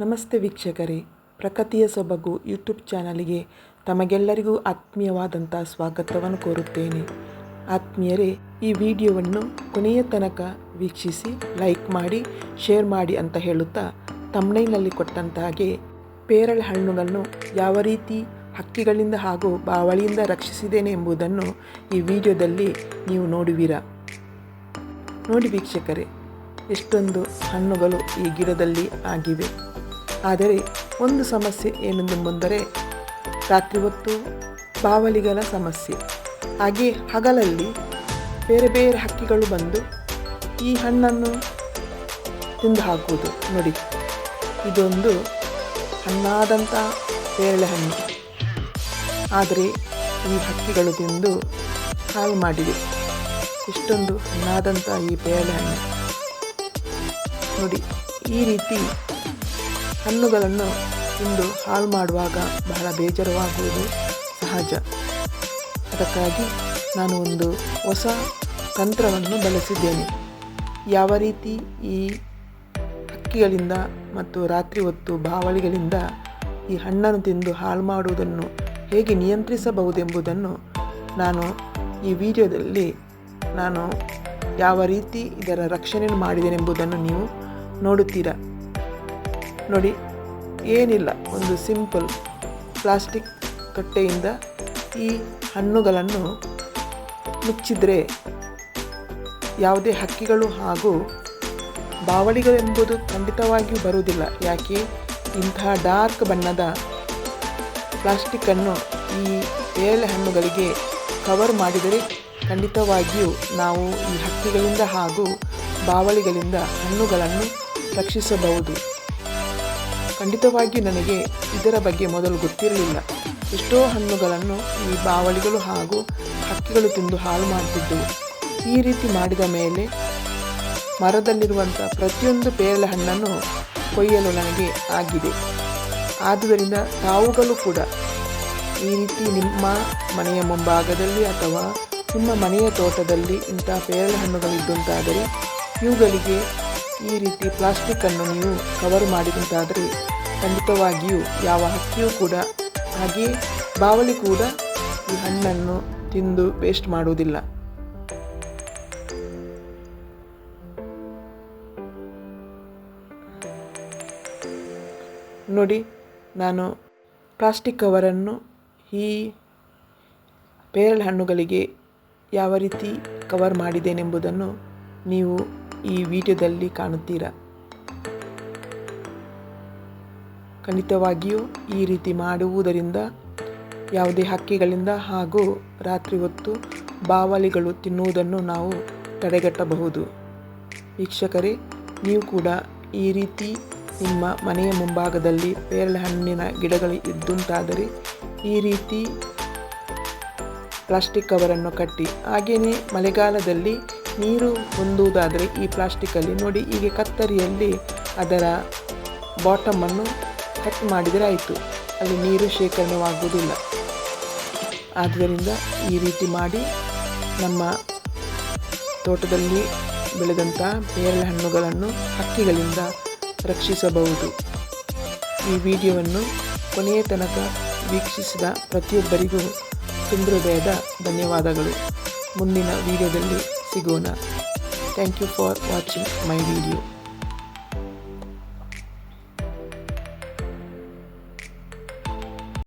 ನಮಸ್ತೆ ವೀಕ್ಷಕರೇ. ಪ್ರಕೃತಿಯ ಸೊಬಗು ಯೂಟ್ಯೂಬ್ ಚಾನಲಿಗೆ ತಮಗೆಲ್ಲರಿಗೂ ಆತ್ಮೀಯವಾದಂಥ ಸ್ವಾಗತವನ್ನು ಕೋರುತ್ತೇನೆ. ಆತ್ಮೀಯರೇ, ಈ ವಿಡಿಯೋವನ್ನು ಕೊನೆಯ ತನಕ ವೀಕ್ಷಿಸಿ, ಲೈಕ್ ಮಾಡಿ, ಶೇರ್ ಮಾಡಿ ಅಂತ ಹೇಳುತ್ತಾ ತಮ್ನೈನಲ್ಲಿ ಕೊಟ್ಟಂತ ಹಾಗೆ ಪೇರಳೆ ಹಣ್ಣುಗಳನ್ನು ಯಾವ ರೀತಿ ಹಕ್ಕಿಗಳಿಂದ ಹಾಗೂ ಬಾವಳಿಯಿಂದ ರಕ್ಷಿಸಿದ್ದೇನೆ ಎಂಬುದನ್ನು ಈ ವಿಡಿಯೋದಲ್ಲಿ ನೀವು ನೋಡುವಿರಾ? ನೋಡಿ ವೀಕ್ಷಕರೇ, ಎಷ್ಟೊಂದು ಹಣ್ಣುಗಳು ಈ ಗಿಡದಲ್ಲಿ ಆಗಿವೆ. ಆದರೆ ಒಂದು ಸಮಸ್ಯೆ ಏನೆಂದೆಂಬಂದರೆ ರಾತ್ರಿ ಹೊತ್ತು ಬಾವಲಿಗಳ ಸಮಸ್ಯೆ. ಹಾಗೆ ಹಗಲಲ್ಲಿ ಬೇರೆ ಬೇರೆ ಹಕ್ಕಿಗಳು ಬಂದು ಈ ಹಣ್ಣನ್ನು ತಿಂದು ಹಾಕುವುದು ನೋಡಿ, ಇದೊಂದು ಹಣ್ಣಾದಂಥ ಪೇರಳೆ ಹಣ್ಣು. ಆದರೆ ಈ ಹಕ್ಕಿಗಳು ತಿಂದು ಹಾಳು ಮಾಡಿದೆ ಇಷ್ಟೊಂದು ಹಣ್ಣಾದಂಥ ಈ ಪೇರಳೆ ಹಣ್ಣು. ನೋಡಿ, ಈ ರೀತಿ ಹಣ್ಣುಗಳನ್ನು ತಿಂದು ಹಾಳು ಮಾಡುವಾಗ ಬಹಳ ಬೇಜಾರವಾಗುವುದು ಸಹಜ. ಅದಕ್ಕಾಗಿ ನಾನು ಒಂದು ಹೊಸ ತಂತ್ರವನ್ನು ಬಳಸಿದ್ದೇನೆ. ಯಾವ ರೀತಿ ಈ ಹಕ್ಕಿಗಳಿಂದ ಮತ್ತು ರಾತ್ರಿ ಹೊತ್ತು ಬಾವಳಿಗಳಿಂದ ಈ ಹಣ್ಣನ್ನು ತಿಂದು ಹಾಳು ಮಾಡುವುದನ್ನು ಹೇಗೆ ನಿಯಂತ್ರಿಸಬಹುದೆಂಬುದನ್ನು ನಾನು ಈ ವಿಡಿಯೋದಲ್ಲಿ ನಾನು ಯಾವ ರೀತಿ ಇದರ ರಕ್ಷಣೆಯನ್ನು ಮಾಡಿದ್ದೇನೆಂಬುದನ್ನು ನೀವು ನೋಡುತ್ತೀರಾ? ನೋಡಿ, ಏನಿಲ್ಲ, ಒಂದು ಸಿಂಪಲ್ ಪ್ಲಾಸ್ಟಿಕ್ ಕಟ್ಟೆಯಿಂದ ಈ ಹಣ್ಣುಗಳನ್ನು ಮುಚ್ಚಿದರೆ ಯಾವುದೇ ಹಕ್ಕಿಗಳು ಹಾಗೂ ಬಾವಳಿಗಳೆಂಬುದು ಖಂಡಿತವಾಗಿಯೂ ಬರುವುದಿಲ್ಲ. ಯಾಕೆ? ಇಂತಹ ಡಾರ್ಕ್ ಬಣ್ಣದ ಪ್ಲಾಸ್ಟಿಕ್ಕನ್ನು ಈ ಏಳೆ ಹಣ್ಣುಗಳಿಗೆ ಕವರ್ ಮಾಡಿದರೆ ಖಂಡಿತವಾಗಿಯೂ ನಾವು ಈ ಹಕ್ಕಿಗಳಿಂದ ಹಾಗೂ ಬಾವಳಿಗಳಿಂದ ಹಣ್ಣುಗಳನ್ನು ರಕ್ಷಿಸಬಹುದು. ಖಂಡಿತವಾಗಿಯೂ ನನಗೆ ಇದರ ಬಗ್ಗೆ ಮೊದಲು ಗೊತ್ತಿರಲಿಲ್ಲ. ಎಷ್ಟೋ ಹಣ್ಣುಗಳನ್ನು ಈ ಬಾವಳಿಗಳು ಹಾಗೂ ಹಕ್ಕಿಗಳು ತಿಂದು ಹಾಳು ಮಾಡುತ್ತಿದ್ದವು ಈ ರೀತಿ ಮಾಡಿದ ಮೇಲೆ ಮರದಲ್ಲಿರುವಂಥ ಪ್ರತಿಯೊಂದು ಪೇರಳೆ ಹಣ್ಣನ್ನು ಕೊಯ್ಯಲು ನನಗೆ ಆಗಿದೆ. ಆದುದರಿಂದ ತಾವುಗಳು ಕೂಡ ಈ ರೀತಿ ನಿಮ್ಮ ಮನೆಯ ಮುಂಭಾಗದಲ್ಲಿ ಅಥವಾ ನಿಮ್ಮ ಮನೆಯ ತೋಟದಲ್ಲಿ ಇಂಥ ಪೇರಳೆ ಹಣ್ಣುಗಳಿದ್ದಂತಾದರೆ ಇವುಗಳಿಗೆ ಈ ರೀತಿ ಪ್ಲಾಸ್ಟಿಕ್ಕನ್ನು ನೀವು ಕವರ್ ಮಾಡಿದಂತಾದರೆ ಖಂಡಿತವಾಗಿಯೂ ಯಾವ ಹಕ್ಕಿಯೂ ಕೂಡ, ಹಾಗೆಯೇ ಬಾವಲಿ ಕೂಡ ಈ ಹಣ್ಣನ್ನು ತಿಂದು ವೇಸ್ಟ್ ಮಾಡುವುದಿಲ್ಲ. ನೋಡಿ, ನಾನು ಪ್ಲಾಸ್ಟಿಕ್ ಕವರನ್ನು ಈ ಪೇರಳೆ ಹಣ್ಣುಗಳಿಗೆ ಯಾವ ರೀತಿ ಕವರ್ ಮಾಡಿದ್ದೇನೆಂಬುದನ್ನು ನೀವು ಈ ವಿಡಿಯೋದಲ್ಲಿ ಕಾಣುತ್ತೀರಾ. ಖಂಡಿತವಾಗಿಯೂ ಈ ರೀತಿ ಮಾಡುವುದರಿಂದ ಯಾವುದೇ ಹಕ್ಕಿಗಳಿಂದ ಹಾಗೂ ರಾತ್ರಿ ಹೊತ್ತು ಬಾವಲಿಗಳು ತಿನ್ನುವುದನ್ನು ನಾವು ತಡೆಗಟ್ಟಬಹುದು. ವೀಕ್ಷಕರೇ, ನೀವು ಕೂಡ ಈ ರೀತಿ ನಿಮ್ಮ ಮನೆಯ ಮುಂಭಾಗದಲ್ಲಿ ಪೇರಳೆ ಹಣ್ಣಿನ ಗಿಡಗಳು ಇದ್ದುಂಟಾದರೆ ಈ ರೀತಿ ಪ್ಲಾಸ್ಟಿಕ್ ಕವರನ್ನು ಕಟ್ಟಿ ಹಾಗೆಯೇ ಮಳೆಗಾಲದಲ್ಲಿ ನೀರು ಹೊಂದುವುದಾದರೆ ಈ ಪ್ಲಾಸ್ಟಿಕ್ಕಲ್ಲಿ ನೋಡಿ, ಹೀಗೆ ಕತ್ತರಿಯಲ್ಲಿ ಅದರ ಬಾಟಮನ್ನು ಕಟ್ ಮಾಡಿದರೆ ಆಯಿತು. ಅಲ್ಲಿ ನೀರು ಶೇಖರಣೆವಾಗುವುದಿಲ್ಲ. ಆದ್ದರಿಂದ ಈ ರೀತಿ ಮಾಡಿ ನಮ್ಮ ತೋಟದಲ್ಲಿ ಬೆಳೆದಂಥ ಪೇರಳೆ ಹಣ್ಣುಗಳನ್ನು ಹಕ್ಕಿಗಳಿಂದ ರಕ್ಷಿಸಬಹುದು. ಈ ವಿಡಿಯೋವನ್ನು ಕೊನೆಯ ತನಕ ವೀಕ್ಷಿಸಿದ ಪ್ರತಿಯೊಬ್ಬರಿಗೂ ತುಂಬ ಹೃದಯದ ಧನ್ಯವಾದಗಳು. ಮುಂದಿನ ವಿಡಿಯೋದಲ್ಲಿ Sigona. Thank you for watching my video.